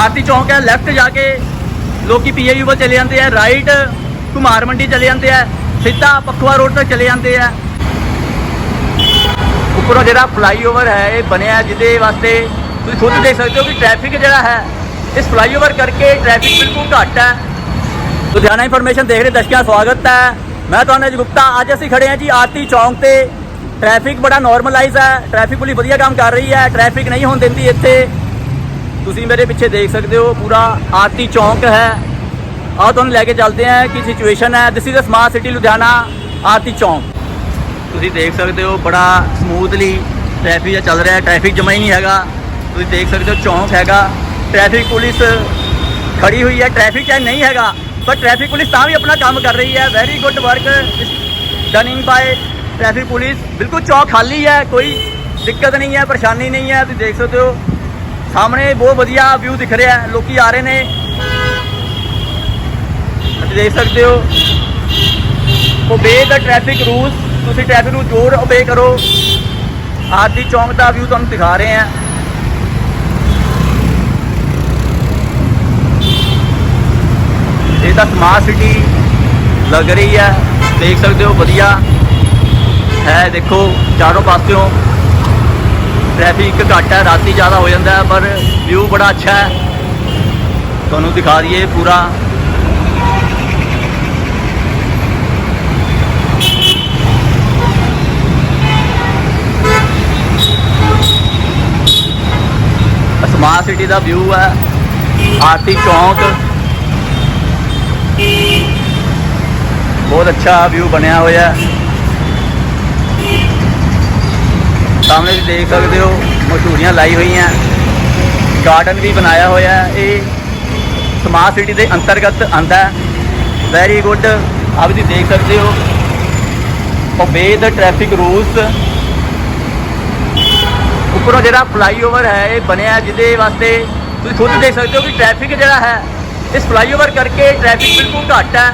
ਆਰਤੀ ਚੌਂਕ ਹੈ ਲੈਫਟ ਜਾ ਕੇ ਲੋਕੀ ਪੀਏਯੂ ਵੱਲ ਚਲੇ ਜਾਂਦੇ ਆ ਰਾਈਟ ਕੁਮਾਰ ਮੰਡੀ ਚਲੇ ਜਾਂਦੇ ਆ, ਸਿੱਧਾ ਪਖਵਾ ਰੋਡ ਤੱਕ ਚਲੇ ਜਾਂਦੇ ਆ। ਉੱਪਰੋਂ ਜਿਹੜਾ ਫਲਾਈਓਵਰ ਹੈ, ਇਹ ਬਣਿਆ ਜਿਹਦੇ ਵਾਸਤੇ ਤੁਸੀਂ ਖੁਦ ਦੇਖ ਸਕਦੇ ਹੋ ਕਿ ਟ੍ਰੈਫਿਕ ਜਿਹੜਾ ਹੈ, ਇਸ ਫਲਾਈਓਵਰ ਕਰਕੇ ਟ੍ਰੈਫਿਕ ਬਿਲਕੁਲ ਘੱਟ ਹੈ। ਲੁਧਿਆਣਾ ਇਨਫੋਰਮੇਸ਼ਨ ਦੇਖ ਰਹੇ ਦਰਸ਼ਕਾਂ ਸਵਾਗਤ ਹੈ। ਮੈਂ ਤੁਹਾਨੂੰ ਅਜ ਗੁਪਤਾ, ਅੱਜ ਅਸੀਂ ਖੜੇ ਹਾਂ ਜੀ ਆਰਤੀ ਚੌਂਕ ਤੇ। ਟ੍ਰੈਫਿਕ ਬੜਾ ਨਾਰਮਲਾਈਜ਼ ਹੈ ਟ੍ਰੈਫਿਕ ਪੁਲਿਸ ਵਧੀਆ ਕੰਮ ਕਰ ਰਹੀ ਹੈ ਟ੍ਰੈਫਿਕ ਨਹੀਂ ਹੋਣ ਦਿੰਦੀ ਇੱਥੇ। ਤੁਸੀਂ ਮੇਰੇ ਪਿੱਛੇ ਦੇਖ ਸਕਦੇ ਹੋ, ਪੂਰਾ ਆਰਤੀ ਚੌਂਕ ਹੈ। ਆਓ ਤੁਹਾਨੂੰ ਲੈ ਕੇ ਚੱਲਦੇ ਹਾਂ ਕਿ ਸਿਚੁਏਸ਼ਨ ਹੈ। This is a smart city Ludhiana, Aarti ਚੌਂਕ। ਤੁਸੀਂ ਦੇਖ ਸਕਦੇ ਹੋ, ਬੜਾ ਸਮੂਥਲੀ ਟ੍ਰੈਫਿਕ ਚੱਲ ਰਿਹਾ ਹੈ। ਟ੍ਰੈਫਿਕ ਜਮਾ ਹੀ ਨਹੀਂ ਹੈਗਾ। ਤੁਸੀਂ ਦੇਖ ਸਕਦੇ ਹੋ, ਚੌਂਕ ਹੈਗਾ। ਟ੍ਰੈਫਿਕ ਪੁਲਿਸ ਖੜੀ ਹੋਈ ਹੈ। ਟ੍ਰੈਫਿਕ ਚਾਹੇ ਨਹੀਂ ਹੈਗਾ। ਪਰ ਟ੍ਰੈਫਿਕ ਪੁਲਿਸ ਤਾਂ ਵੀ ਆਪਣਾ ਕੰਮ ਕਰ ਰਹੀ ਹੈ। Very good work doing by traffic police. ਬਿਲਕੁਲ ਚੌਕ ਖਾਲੀ ਹੈ। ਕੋਈ ਦਿੱਕਤ ਨਹੀਂ ਹੈ, ਪਰੇਸ਼ਾਨੀ ਨਹੀਂ ਹੈ। ਤੁਸੀਂ ਦੇਖ ਸਕਦੇ ਹੋ ਸਾਹਮਣੇ ਬਹੁਤ ਵਧੀਆ ਵਿਊ ਦਿਖ ਰਿਹਾ ਹੈ, ਲੋਕੀ ਆ ਰਹੇ ਨੇ। ਤੁਸੀਂ ਦੇਖ ਸਕਦੇ ਹੋ ਓਬੇ ਦਾ ਟ੍ਰੈਫਿਕ ਰੂਲਸ ਤੁਸੀਂ ਟ੍ਰੈਫਿਕ ਨੂੰ ਜ਼ੋਰ ਓਬੇ ਕਰੋ। ਆਰਤੀ ਚੌਂਕ ਦਾ ਵਿਊ ਤੁਹਾਨੂੰ ਦਿਖਾ ਰਹੇ ਹਾਂ। ਇਹ ਤਾਂ ਸਮਾਰਟ ਸਿਟੀ ਲੱਗ ਰਹੀ ਹੈ, ਦੇਖ ਸਕਦੇ ਹੋ, ਵਧੀਆ। ਹੈ, ਦੇਖੋ, ਚਾਰੋਂ ਪਾਸਿਓਂ ਟ੍ਰੈਫਿਕ ਘੱਟ ਹੈ, ਰਾਤੀ ਜ਼ਿਆਦਾ ਹੋ ਜਾਂਦਾ ਹੈ, ਪਰ ਵਿਊ ਬੜਾ ਅੱਛਾ ਹੈ। ਤੁਹਾਨੂੰ ਦਿਖਾ ਦਈਏ ਪੂਰਾ। ਸਮਾਰਟ ਸਿਟੀ ਦਾ ਵਿਊ ਹੈ, ਆਰਤੀ ਚੌਂਕ। ਬਹੁਤ ਅੱਛਾ ਵਿਊ ਬਣਿਆ ਹੋਇਆ ਹੈ। ਸਾਹਮਣੇ ਦੇਖ ਸਕਦੇ ਹੋ, ਮਸ਼ਹੂਰੀਆਂ ਲਾਈ ਹੋਈਆਂ। ਗਾਰਡਨ ਵੀ ਬਣਾਇਆ ਹੋਇਆ ਇਹ ਸਮਾਰਟ ਸਿਟੀ ਦੇ ਅੰਤਰਗਤ ਆਂਦਾ ਵੈਰੀ ਗੁੱਡ ਆਪ ਤੁਸੀਂ ਦੇਖ ਸਕਦੇ ਹੋ। ਓਬੇ ਦ ਟ੍ਰੈਫਿਕ ਰੂਲਸ ਉੱਪਰੋਂ ਜਿਹੜਾ ਫਲਾਈਓਵਰ ਹੈ, ਇਹ ਬਣਿਆ ਜਿਹਦੇ ਵਾਸਤੇ ਤੁਸੀਂ ਖੁਦ ਦੇਖ ਸਕਦੇ ਹੋ ਕਿ ਟ੍ਰੈਫਿਕ ਜਿਹੜਾ ਹੈ, ਇਸ ਫਲਾਈਓਵਰ ਕਰਕੇ ਟ੍ਰੈਫਿਕ ਬਿਲਕੁਲ ਘੱਟ ਹੈ।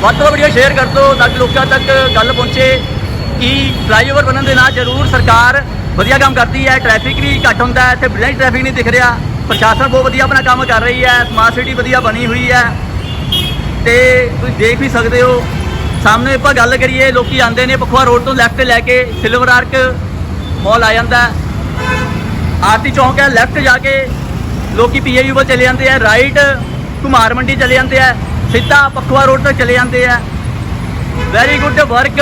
ਵੱਧ ਤੋਂ ਵੱਧ ਵੀਡੀਓ ਸ਼ੇਅਰ ਕਰ ਦਿਓ ਤਾਂ ਕਿ ਲੋਕਾਂ ਤੱਕ ਗੱਲ ਪਹੁੰਚੇ। ਕਿ ਫਲਾਈਓਵਰ ਬਣਨ ਦੇ ਨਾਲ ਜ਼ਰੂਰ ਸਰਕਾਰ ਵਧੀਆ ਕੰਮ ਕਰਦੀ ਹੈ ਟ੍ਰੈਫਿਕ ਵੀ ਘੱਟ ਹੁੰਦਾ ਹੈ, ਇੱਥੇ ਬਿਲਕੁਲ ਟ੍ਰੈਫਿਕ ਨਹੀਂ ਦਿਖ ਰਿਹਾ। ਪ੍ਰਸ਼ਾਸਨ ਬਹੁਤ ਵਧੀਆ ਆਪਣਾ ਕੰਮ ਕਰ ਰਹੀ ਹੈ ਸਮਾਰਟ ਸਿਟੀ ਵਧੀਆ ਬਣੀ ਹੋਈ ਹੈ। ਤੇ ਤੁਸੀਂ ਦੇਖ ਵੀ ਸਕਦੇ ਹੋ, ਸਾਹਮਣੇ ਆਪਾਂ ਗੱਲ ਕਰੀਏ, ਲੋਕੀ ਆਉਂਦੇ ਨੇ, ਪਖਵਾ ਰੋਡ ਤੋਂ ਲੈਫਟ ਲੈ ਕੇ ਸਿਲਵਰ ਆਰਕ ਮਾਲ ਆ ਜਾਂਦਾ ਆਰਤੀ ਚੌਂਕ ਹੈ ਲੈਫਟ ਜਾ ਕੇ ਲੋਕੀ ਪੀਏਯੂ ਵੱਲ ਚਲੇ ਜਾਂਦੇ ਆ ਰਾਈਟ ਕੁਮਾਰ ਮੰਡੀ ਚਲੇ ਜਾਂਦੇ ਆ ਸਿੱਧਾ ਪਖਵਾ ਰੋਡ ਤੋਂ ਚਲੇ ਜਾਂਦੇ ਆ ਵੈਰੀ ਗੁੱਡ ਵਰਕ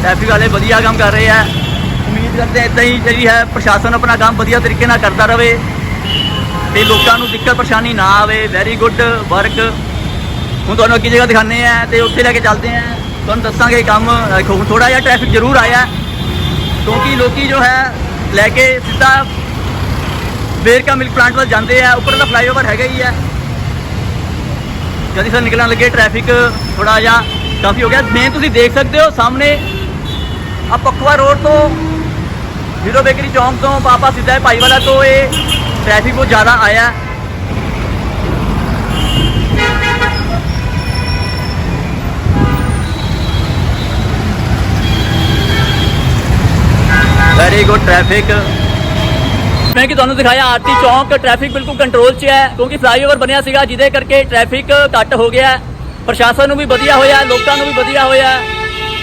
ਟ੍ਰੈਫਿਕ ਵਾਲੇ ਵਧੀਆ ਕੰਮ ਕਰ ਰਹੇ ਆ। ਉਮੀਦ ਕਰਦੇ ਆ ਇਦਾਂ ਹੀ ਜਿਹੜੀ ਹੈ ਪ੍ਰਸ਼ਾਸਨ ਆਪਣਾ ਕੰਮ ਵਧੀਆ ਤਰੀਕੇ ਨਾਲ ਕਰਦਾ ਰਹੇ ਤੇ ਲੋਕਾਂ ਨੂੰ ਦਿੱਕਤ ਪਰੇਸ਼ਾਨੀ ਨਾ ਆਵੇ। ਵੈਰੀ ਗੁੱਡ ਵਰਕ ਹੁਣ ਤੁਹਾਨੂੰ ਅੱਗੇ ਜਗ੍ਹਾ ਦਿਖਾਣੇ ਆ ਤੇ ਉੱਥੇ ਲੈ ਕੇ ਚੱਲਦੇ ਆ। ਤੁਹਾਨੂੰ ਦੱਸਾਂਗੇ ਕੰਮ, ਦੇਖੋ ਥੋੜਾ ਜਿਹਾ ਟ੍ਰੈਫਿਕ ਜ਼ਰੂਰ ਆਇਆ। ਕਿਉਂਕਿ ਲੋਕੀ ਜੋ ਹੈ ਲੈ ਕੇ ਸਿੱਧਾ ਵੇਰਕਾ ਮਿਲਕ ਪਲਾਂਟ ਵੱਲ ਜਾਂਦੇ ਆ। ਉੱਪਰ ਦਾ ਫਲਾਈਓਵਰ ਹੈਗਾ ਹੀ ਆ। ਜਦ ਸਰ ਨਿਕਲਣ ਲੱਗੇ ਟ੍ਰੈਫਿਕ ਥੋੜਾ ਜਿਹਾ ਕਾਫੀ ਹੋ ਗਿਆ। ਮੇਨ ਤੁਸੀਂ ਦੇਖ ਸਕਦੇ ਹੋ ਸਾਹਮਣੇ ਆ ਪਕਵਾ ਰੋਡ ਤੋਂ, ਹੀਰੋ ਬੇਕਰੀ ਚੌਂਕ ਤੋਂ ਪਾਪਾ ਸਿੱਧਾ ਹੈ ਭਾਈਵਾਲਾ ਤੋਂ ਇਹ ਟ੍ਰੈਫਿਕ ਬਹੁਤ ਜ਼ਿਆਦਾ ਆਇਆ। ਵੈਰੀ ਗੁੱਡ ਟ੍ਰੈਫਿਕ ਮੈਂ ਕਿ ਤੁਹਾਨੂੰ ਦਿਖਾਇਆ ਆਰਤੀ ਚੌਂਕ ਟ੍ਰੈਫਿਕ ਬਿਲਕੁਲ ਕੰਟਰੋਲ 'ਚ ਹੈ, ਕਿਉਂਕਿ ਫਲਾਈਓਵਰ ਬਣਿਆ ਸੀਗਾ, ਜਿਹਦੇ ਕਰਕੇ ਟ੍ਰੈਫਿਕ ਘੱਟ ਹੋ ਗਿਆ। ਪ੍ਰਸ਼ਾਸਨ ਨੂੰ ਵੀ ਵਧੀਆ ਹੋਇਆ, ਲੋਕਾਂ ਨੂੰ ਵੀ ਵਧੀਆ ਹੋਇਆ।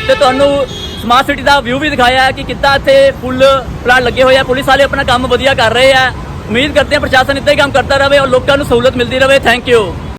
ਤੇ ਤੁਹਾਨੂੰ ਸਮਾਰਟ ਸਿਟੀ ਦਾ ਵਿਊ ਵੀ ਦਿਖਾਇਆ ਹੈ ਕਿ ਕਿੱਦਾਂ ਇੱਥੇ ਫੁੱਲ ਪਲਾਂਟ ਲੱਗੇ ਹੋਏ ਆ। ਪੁਲਿਸ ਵਾਲੇ ਆਪਣਾ ਕੰਮ ਵਧੀਆ ਕਰ ਰਹੇ ਆ। ਉਮੀਦ ਕਰਦੇ ਹਾਂ ਪ੍ਰਸ਼ਾਸਨ ਇੱਦਾਂ ਹੀ ਕੰਮ ਕਰਦਾ ਰਹੇ ਔਰ ਲੋਕਾਂ ਨੂੰ ਸਹੂਲਤ ਮਿਲਦੀ ਰਹੇ ਥੈਂਕ ਯੂ